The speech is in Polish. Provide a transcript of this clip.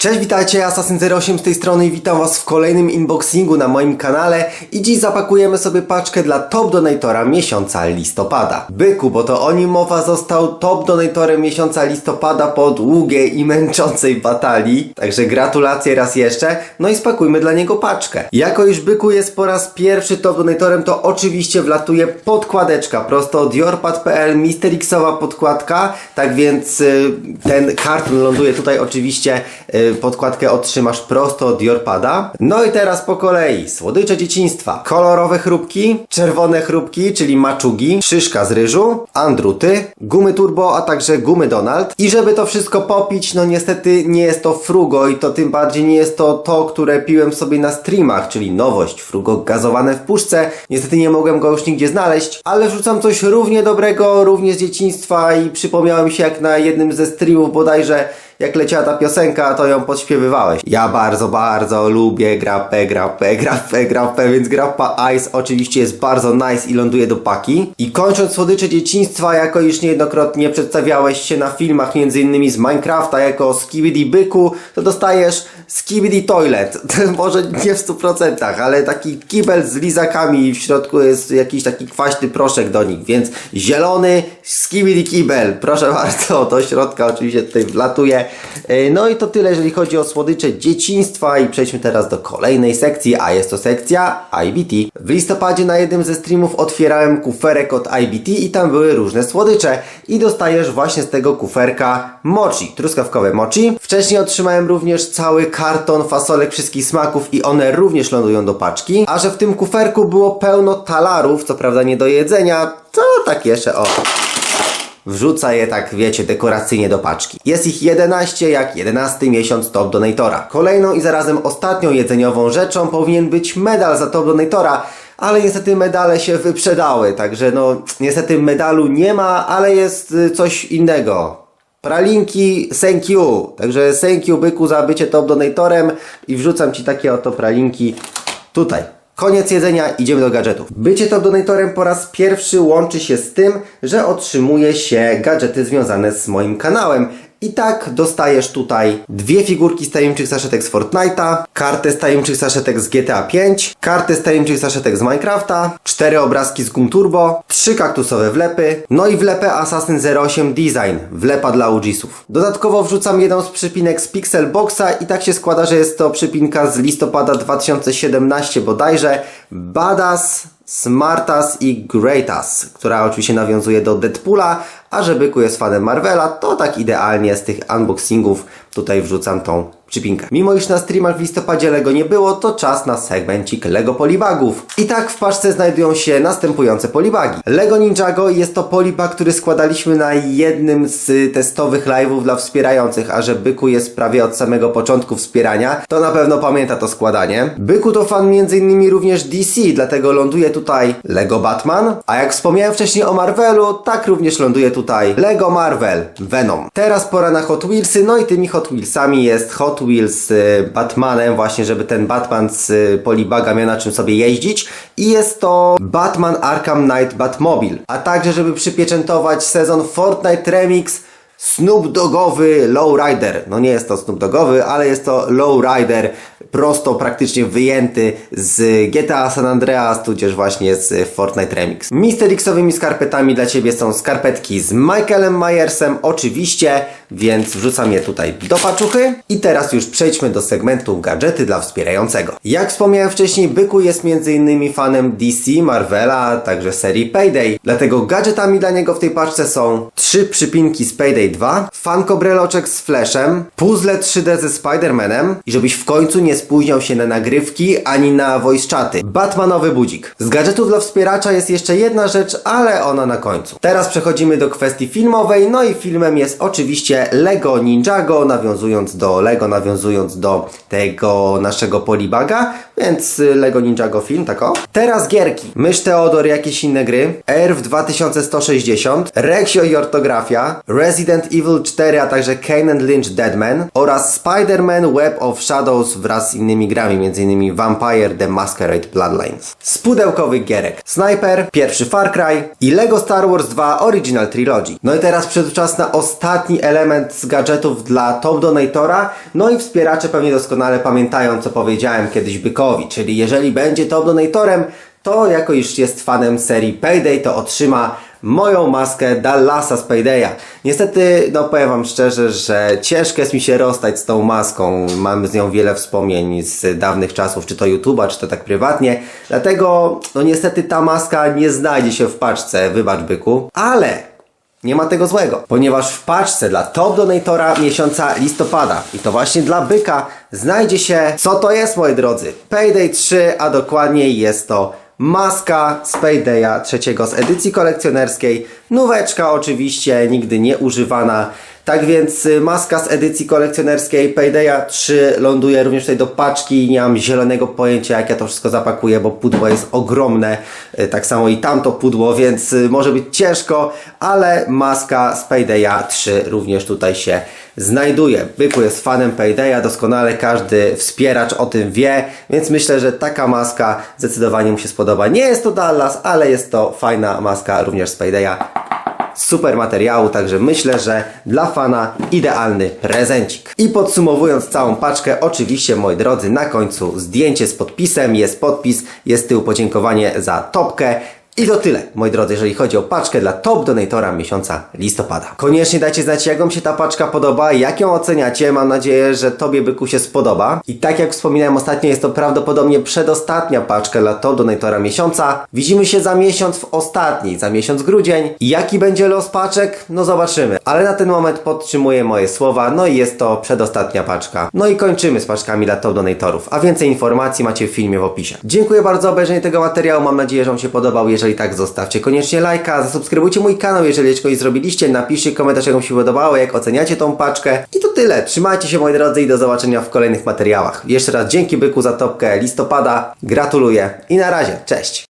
Cześć, witajcie, Assassin08 z tej strony i witam was w kolejnym unboxingu na moim kanale i dziś zapakujemy sobie paczkę dla top donatora miesiąca listopada. Byku, bo to o nim mowa został top donatorem miesiąca listopada po długiej i męczącej batalii, także gratulacje raz jeszcze, no i spakujmy dla niego paczkę. Jako iż Byku jest po raz pierwszy top donatorem, to oczywiście wlatuje podkładeczka prosto od jorpad.pl, Mister Xowa podkładka, tak więc y, ten karton ląduje tutaj oczywiście y, podkładkę otrzymasz prosto od Jorpada. No i teraz po kolei. Słodycze dzieciństwa. Kolorowe chrupki, czerwone chrupki, czyli maczugi, szyszka z ryżu, andruty, gumy turbo, a także gumy Donald. I żeby to wszystko popić, no niestety nie jest to frugo i to tym bardziej nie jest to to, które piłem sobie na streamach, czyli nowość, frugo gazowane w puszce. Niestety nie mogłem go już nigdzie znaleźć, ale wrzucam coś równie dobrego, również z dzieciństwa i przypomniałem się jak na jednym ze streamów bodajże jak leciała ta piosenka, to ją podśpiewywałeś. Ja bardzo, bardzo lubię grapę, grapę, grapę, grapę, więc grappa Ice oczywiście jest bardzo nice i ląduje do paki. I kończąc słodycze dzieciństwa, jako już niejednokrotnie przedstawiałeś się na filmach, innymi z Minecrafta jako Skibidi Byku, to dostajesz Skibidi Toilet. Może nie w 100%, ale taki kibel z lizakami i w środku jest jakiś taki kwaśny proszek do nich, więc zielony Skibidi Kibel. Proszę bardzo, do środka oczywiście tutaj wlatuje. E, No i to tyle, jeżeli chodzi o słodycze dzieciństwa i przejdźmy teraz do kolejnej sekcji, a jest to sekcja IBT. W listopadzie na jednym ze streamów otwierałem kuferek od IBT i tam były różne słodycze i dostajesz właśnie z tego kuferka mochi, truskawkowe mochi. Wcześniej otrzymałem również cały karton fasolek wszystkich smaków i one również lądują do paczki, a że w tym kuferku było pełno talarów, co prawda nie do jedzenia, to tak jeszcze o wrzuca je tak, wiecie, dekoracyjnie do paczki. Jest ich 11, jak 11 miesiąc Top Donatora. Kolejną i zarazem ostatnią jedzeniową rzeczą powinien być medal za Top Donatora, ale niestety medale się wyprzedały, także no, niestety medalu nie ma, ale jest y, coś innego. Pralinki, thank you. Także thank you byku za bycie top donatorem i wrzucam Ci takie oto pralinki tutaj. Koniec jedzenia, idziemy do gadżetów. Bycie top donatorem po raz pierwszy łączy się z tym, że otrzymuje się gadżety związane z moim kanałem. I tak dostajesz tutaj dwie figurki z tajemniczych saszetek z Fortnite'a, kartę z tajemniczych saszetek z GTA 5, kartę z tajemniczych saszetek z Minecrafta, cztery obrazki z Gum Turbo, trzy kaktusowe wlepy, no i wlepę Assassin 08 Design, wlepa dla UGsów. Dodatkowo wrzucam jedną z przypinek z Pixelboxa i tak się składa, że jest to przypinka z listopada 2017 bodajże, Badass Smartas i Greatas, która oczywiście nawiązuje do Deadpoola, a że Byku jest fanem Marvela, to tak idealnie z tych unboxingów tutaj wrzucam tą przypinkę. Mimo iż na streamach w listopadzie Lego nie było, to czas na segmencik Lego Polibagów. I tak w paczce znajdują się następujące polibagi. Lego Ninjago jest to polibag, który składaliśmy na jednym z testowych live'ów dla wspierających, a że Byku jest prawie od samego początku wspierania, to na pewno pamięta to składanie. Byku to fan m.in. również DC, dlatego ląduje tutaj Lego Batman, a jak wspomniałem wcześniej o Marvelu, tak również ląduje tutaj Lego Marvel Venom. Teraz pora na Hot Wheelsy, no i tymi Hot Wheelsami jest Hot Wheels z Batmanem, właśnie żeby ten Batman z y, Polibaga miał na czym sobie jeździć i jest to Batman Arkham Knight Batmobile, a także żeby przypieczętować sezon Fortnite Remix Snoop Dogowy Lowrider. No nie jest to Snoop Dogowy, ale jest to Lowrider prosto praktycznie wyjęty z GTA San Andreas, tudzież właśnie z Fortnite Remix. Mister Xowymi skarpetami dla Ciebie są skarpetki z Michaelem Myersem, oczywiście, więc wrzucam je tutaj do paczuchy. I teraz już przejdźmy do segmentu gadżety dla wspierającego. Jak wspomniałem wcześniej, Byku jest m.in. fanem DC, Marvela, także serii Payday. Dlatego gadżetami dla niego w tej paczce są trzy przypinki z Payday 2, fanko breloczek z Flashem, puzzle 3D ze Spider-Manem i żebyś w końcu nie spóźniał się na nagrywki ani na voice chaty. Batmanowy budzik. Z gadżetów dla wspieracza jest jeszcze jedna rzecz, ale ona na końcu. Teraz przechodzimy do kwestii filmowej, no i filmem jest oczywiście Lego Ninjago, nawiązując do Lego, nawiązując do tego naszego polibaga, więc y, Lego Ninjago film, tak o. Teraz gierki. Mysz Theodor, jakieś inne gry. ERF 2160, Rexio i ortografia, Resident Evil 4, a także Kane Lynch Deadman oraz Spider-Man Web of Shadows wraz innymi grami, m.in. Vampire The Masquerade Bloodlines. Z pudełkowych gierek Sniper, pierwszy Far Cry i Lego Star Wars 2 Original Trilogy. No i teraz przyszedł czas na ostatni element z gadżetów dla Top Donatora, no i wspieracze pewnie doskonale pamiętają, co powiedziałem kiedyś Bykowi, czyli jeżeli będzie Top Donatorem, to jako iż jest fanem serii Payday, to otrzyma moją maskę Dallasa z Paydaya. Niestety, no powiem wam szczerze, że ciężko jest mi się rozstać z tą maską. Mam z nią wiele wspomnień z dawnych czasów, czy to YouTube'a, czy to tak prywatnie. Dlatego, no niestety ta maska nie znajdzie się w paczce, wybacz byku. Ale nie ma tego złego, ponieważ w paczce dla top donatora miesiąca listopada i to właśnie dla byka znajdzie się, co to jest moi drodzy? Payday 3, a dokładniej jest to maska z Paydaya trzeciego z edycji kolekcjonerskiej. Nóweczka oczywiście, nigdy nie używana. Tak więc y, maska z edycji kolekcjonerskiej Paydaya 3 ląduje również tutaj do paczki. Nie mam zielonego pojęcia jak ja to wszystko zapakuję, bo pudło jest ogromne. Y, Tak samo i tamto pudło, więc y, może być ciężko, ale maska z Paydaya 3 również tutaj się znajduje. Byku jest fanem Paydaya, doskonale każdy wspieracz o tym wie, więc myślę, że taka maska zdecydowanie mu się spodoba. Nie jest to Dallas, ale jest to fajna maska również z Paydaya super materiału, także myślę, że dla fana idealny prezencik. I podsumowując całą paczkę, oczywiście moi drodzy, na końcu zdjęcie z podpisem, jest podpis, jest tył podziękowanie za topkę. I to tyle, moi drodzy, jeżeli chodzi o paczkę dla top donatora miesiąca listopada. Koniecznie dajcie znać, jak wam się ta paczka podoba, jak ją oceniacie. Mam nadzieję, że tobie byku się spodoba. I tak jak wspominałem ostatnio, jest to prawdopodobnie przedostatnia paczka dla top donatora miesiąca. Widzimy się za miesiąc w ostatniej, za miesiąc grudzień. Jaki będzie los paczek? No zobaczymy. Ale na ten moment podtrzymuję moje słowa, no i jest to przedostatnia paczka. No i kończymy z paczkami dla top donatorów. A więcej informacji macie w filmie w opisie. Dziękuję bardzo za obejrzenie tego materiału. Mam nadzieję, że wam się podobał. Jeżeli tak, zostawcie koniecznie lajka, zasubskrybujcie mój kanał, jeżeli nie zrobiliście, napiszcie komentarz, jak wam się podobało, jak oceniacie tą paczkę. I to tyle. Trzymajcie się moi drodzy i do zobaczenia w kolejnych materiałach. Jeszcze raz dzięki Byku za topkę listopada. Gratuluję i na razie. Cześć!